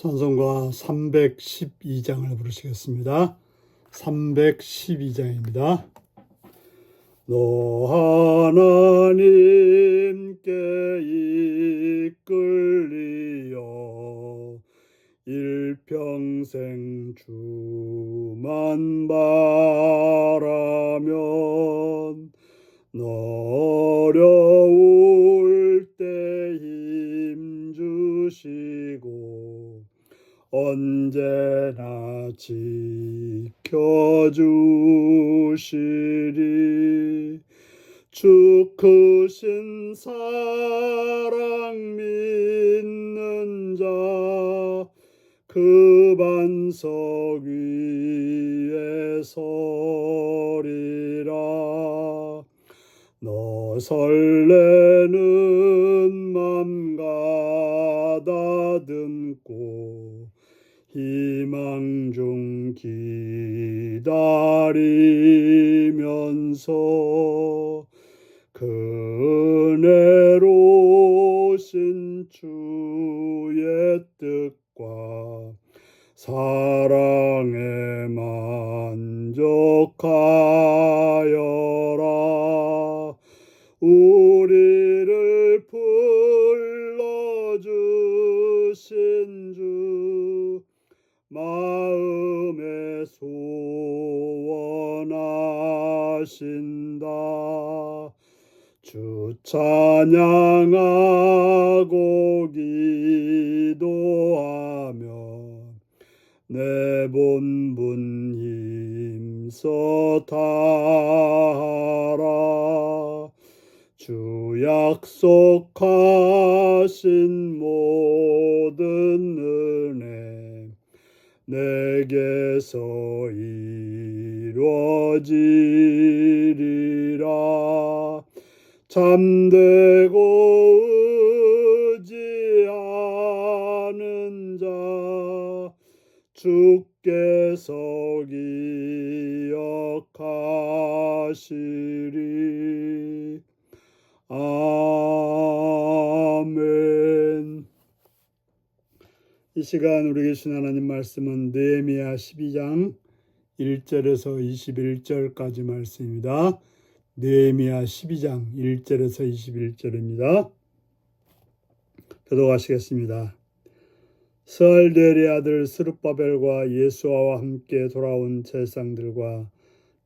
찬송가 312장을 부르시겠습니다. 312장입니다. 너 하나님께 이끌리어 일평생 주만 바라면 너 어려울 때 힘 주시고 언제나 지켜주시리. 주 크신 사랑 믿는 자 그 반석 위에 서리라. 너 설레는 맘 가다듬고 희망 중 기다리면서 그 은혜로신 주의 뜻과 사 하신다. 주 찬양하고 기도하며 내 본분 힘써 다하라. 주 약속하신 모든 은혜 내게서 이 루어지리라. 잠들고 의지하는 자 주께서 기억하시리. 아멘. 이 시간 우리 계신 하나님 말씀은 느헤미야 12장 1절에서 21절까지 말씀입니다. 느헤미야 12장 1절에서 21절입니다. 교도하시겠습니다. 스알델의 아들 스룹바벨과 예수아와 함께 돌아온 제상들과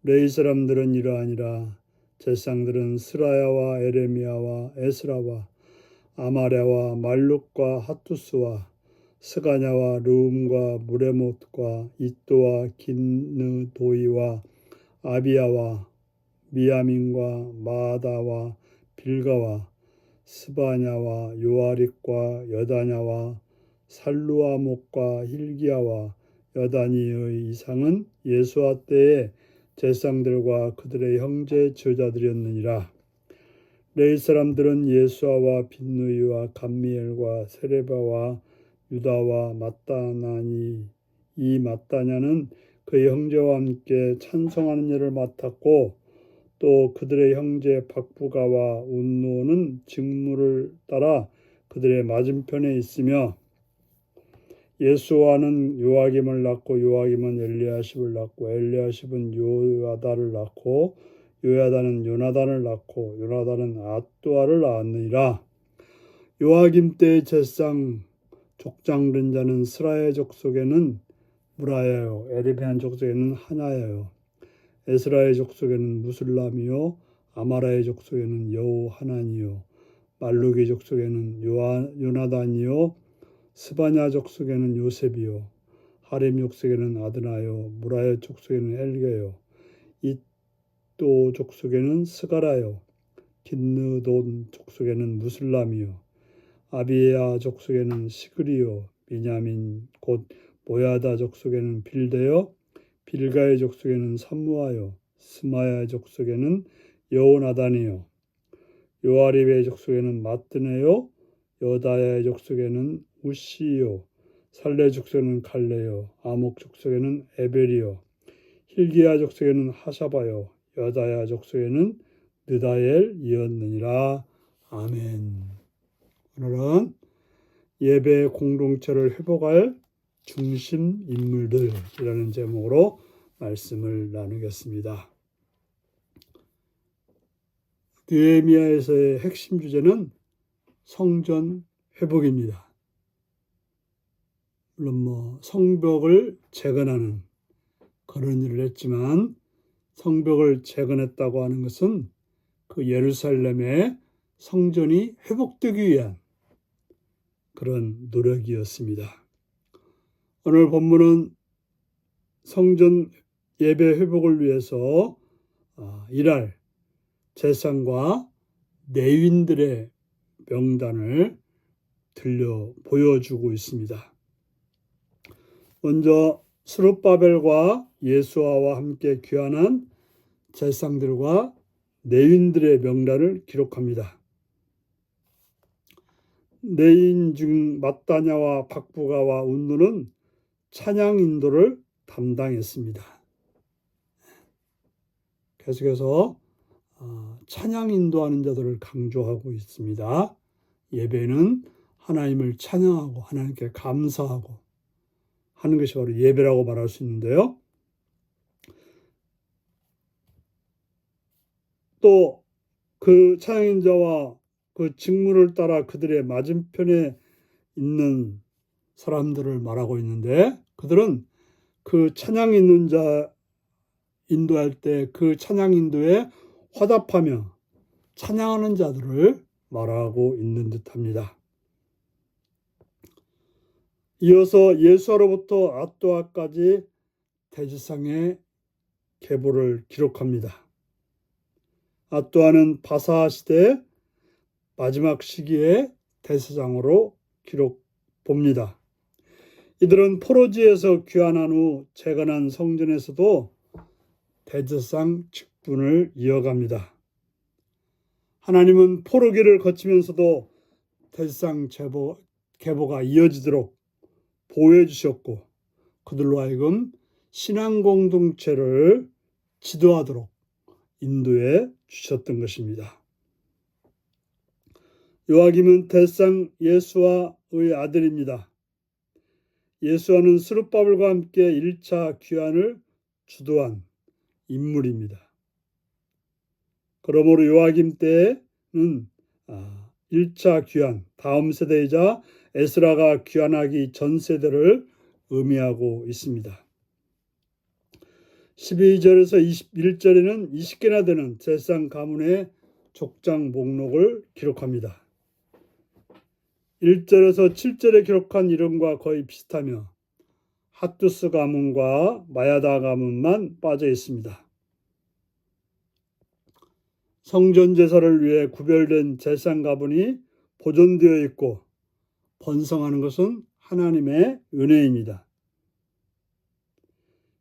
레이 사람들은 이러하니라 제상들은 스라야와 에레미야와 에스라와 아마랴와 말룩과 하투스와 스가냐와 르움과 무레못과 이또와 긴느도이와 아비야와 미야민과 마다와 빌가와 스바냐와 요아릭과 여다냐와 살루아목과 힐기야와 여다니의 이상은 예수와 때의 제상들과 그들의 형제 제자들이었느니라. 레이 사람들은 예수아와 빈누이와 감미엘과 세레바와 유다와 마따나니 이 마따냐는 그의 형제와 함께 찬송하는 일을 맡았고 또 그들의 형제 박부가와 운노는 직무를 따라 그들의 맞은편에 있으며 예수와는 요아김을 낳고 요아김은 엘리야십을 낳고 엘리야십은 요야다를 낳고 요야다는 요나단을 낳고 요나단은 아뚜아를 낳았느니라. 요아김 때의 제상 족장된 자는 스라의 족속에는 무라야요 에리베한 족속에는 하나야요 에스라의 족속에는 무슬람이요 아마라의 족속에는 여호 하나니요 말루기 족속에는 요아, 요나단이요 스바냐 족속에는 요셉이요 하렘 족속에는 아드나요 무라의 족속에는 엘게요 이또 족속에는 스가라요 긴느돈 족속에는 무슬람이요 아비야 족속에는 시그리요 미냐민 곧 모야다 족속에는 빌데요 빌가의 족속에는 삼무하요 스마야 족속에는 여호나단이요 요아립의 족속에는 마뜨네요 여다야의 족속에는 우시요 살레 족속에는 갈레요 아목 족속에는 에벨이요 힐기야 족속에는 하샤바요 여다야 족속에는 느다엘이었느니라. 아멘 오늘은 예배 공동체를 회복할 중심 인물들이라는 제목으로 말씀을 나누겠습니다. 느헤미야에서의 핵심 주제는 성전 회복입니다. 물론 뭐 성벽을 재건하는 그런 일을 했지만 성벽을 재건했다고 하는 것은 그 예루살렘의 성전이 회복되기 위한 그런 노력이었습니다. 오늘 본문은 성전 예배 회복을 위해서 아, 일할 재상과 내윈들의 명단을 들려 보여주고 있습니다. 먼저 스룹바벨과 예수아와 함께 귀환한 제상들과 내윈들의 명단을 기록합니다. 내인 중 마따냐와 박부가와 운누는 찬양 인도를 담당했습니다. 계속해서 어, 찬양 인도하는 자들을 강조하고 있습니다. 예배는 하나님을 찬양하고 하나님께 감사하고 하는 것이 바로 예배라고 말할 수 있는데요. 또 그 찬양인자와 그 직무를 따라 그들의 맞은편에 있는 사람들을 말하고 있는데 그들은 그 찬양 있는 자 인도할 때 그 찬양 인도에 화답하며 찬양하는 자들을 말하고 있는 듯합니다. 이어서 예수로부터 아또아까지 대지상의 계보를 기록합니다. 아또아는 바사 시대 마지막 시기에 대세장으로 기록 봅니다. 이들은 포로지에서 귀환한 후 재건한 성전에서도 대제상 직분을 이어갑니다. 하나님은 포로기를 거치면서도 대제상 제보, 계보가 이어지도록 보호해 주셨고 그들로 하여금 신앙 공동체를 지도하도록 인도해 주셨던 것입니다. 요아김은 대상 예수와의 아들입니다. 예수와는 스룹바벨과 함께 1차 귀환을 주도한 인물입니다. 그러므로 요아김 때는 1차 귀환, 다음 세대이자 에스라가 귀환하기 전 세대를 의미하고 있습니다. 12절에서 21절에는 20개나 되는 제상 가문의 족장 목록을 기록합니다. 1절에서 7절에 기록한 이름과 거의 비슷하며 핫두스 가문과 마야다 가문만 빠져 있습니다. 성전 제사를 위해 구별된 제상 가문이 보존되어 있고 번성하는 것은 하나님의 은혜입니다.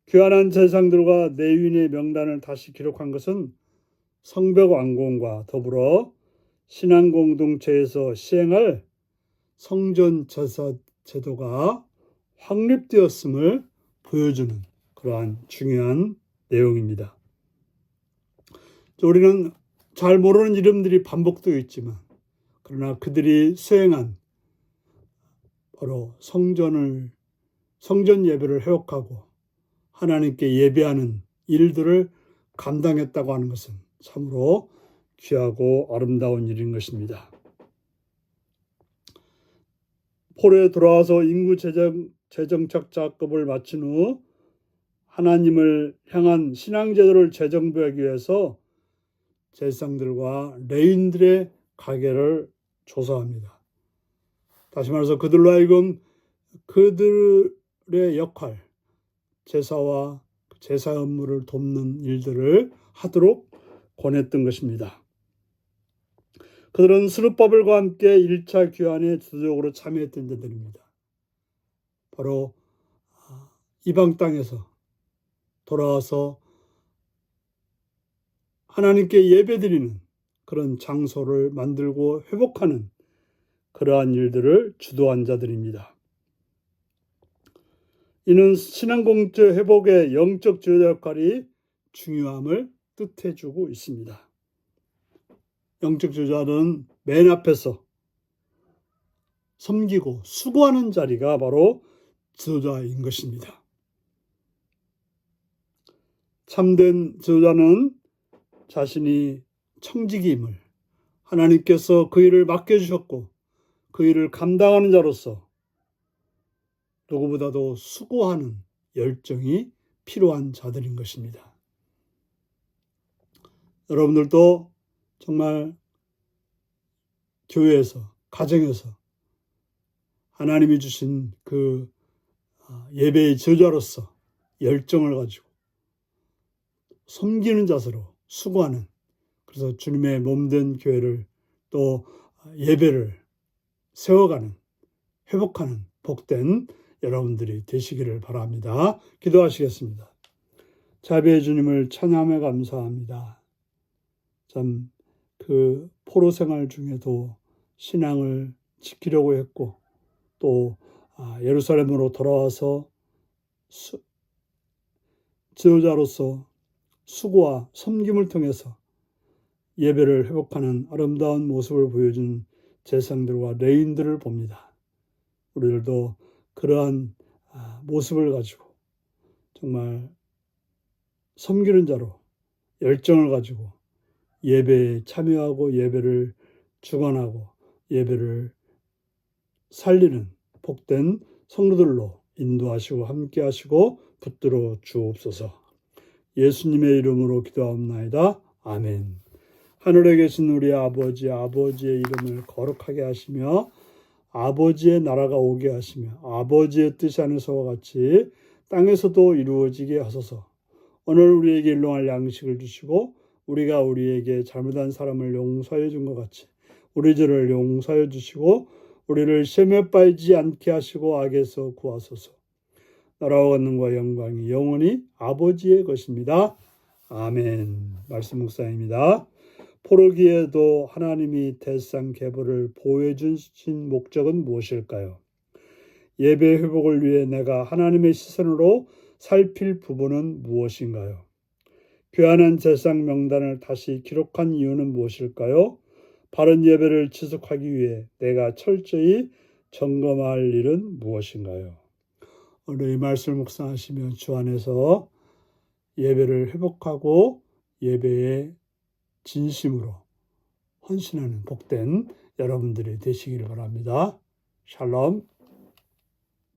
귀환한 제상들과 내윈의 명단을 다시 기록한 것은 성벽 완공과 더불어 신앙 공동체에서 시행할 성전 제사 제도가 확립되었음을 보여주는 그러한 중요한 내용입니다. 우리는 잘 모르는 이름들이 반복되어 있지만 그러나 그들이 수행한 바로 성전을 성전 예배를 회복하고 하나님께 예배하는 일들을 감당했다고 하는 것은 참으로 귀하고 아름다운 일인 것입니다. 포로에 돌아와서 인구 재정, 재정착 작업을 마친 후 하나님을 향한 신앙 제도를 재정비하기 위해서 제상들과 레인들의 가게를 조사합니다. 다시 말해서 그들로 하여금 그들의 역할, 제사와 제사 업무를 돕는 일들을 하도록 권했던 것입니다. 그들은 스룹바벨과 함께 1차 귀환에 주도적으로 참여했던 자들입니다. 바로 아, 이방 땅에서 돌아와서 하나님께 예배드리는 그런 장소를 만들고 회복하는 그러한 일들을 주도한 자들입니다. 이는 신앙공체 회복의 영적 지도자 역할이 중요함을 뜻해주고 있습니다. 영적 지도자는 맨 앞에서 섬기고 수고하는 자리가 바로 지도자인 것입니다. 참된 지도자는 자신이 청직임을 하나님께서 그 일을 맡겨주셨고 그 일을 감당하는 자로서 누구보다도 수고하는 열정이 필요한 자들인 것입니다. 여러분들도 정말 교회에서, 가정에서 하나님이 주신 그 아, 예배의 저자로서 열정을 가지고 섬기는 자세로 수고하는 그래서 주님의 몸된 교회를 또 예배를 세워가는 회복하는 복된 여러분들이 되시기를 바랍니다. 기도하시겠습니다. 자비의 주님을 찬양해 감사합니다. 참 그 포로 생활 중에도 신앙을 지키려고 했고 또 아, 예루살렘으로 돌아와서 수, 지도자로서 수고와 섬김을 통해서 예배를 회복하는 아름다운 모습을 보여준 제사장들과 레인들을 봅니다. 우리들도 그러한 아, 모습을 가지고 정말 섬기는 자로 열정을 가지고 예배에 참여하고 예배를 주관하고 예배를 살리는 복된 성도들로 인도하시고 함께하시고 붙들어 주옵소서. 예수님의 이름으로 기도하옵나이다. 아멘. 하늘에 계신 우리 아버지, 아버지의 이름을 거룩하게 하시며 아버지의 나라가 오게 하시며 아버지의 뜻이 하늘서와 같이 땅에서도 이루어지게 하소서. 오늘 우리에게 일용할 양식을 주시고 우리가 우리에게 잘못한 사람을 용서해 준 것 같이 우리 죄를 용서해 주시고 우리를 시험에 빠지지 않게 하시고 악에서 구하소서. 나라와 권능과 영광이 영원히 아버지의 것입니다. 아멘. 말씀 목사입니다. 포로기에도 하나님이 대상 계보를 보호해 주신 목적은 무엇일까요? 예배 회복을 위해 내가 하나님의 시선으로 살필 부분은 무엇인가요? 교환한 제상 명단을 다시 기록한 이유는 무엇일까요? 바른 예배를 지속하기 위해 내가 철저히 점검할 일은 무엇인가요? 오늘 이 말씀을 묵상하시면 주 안에서 예배를 회복하고 예배에 진심으로 헌신하는 복된 여러분들이 되시기를 바랍니다. 샬롬.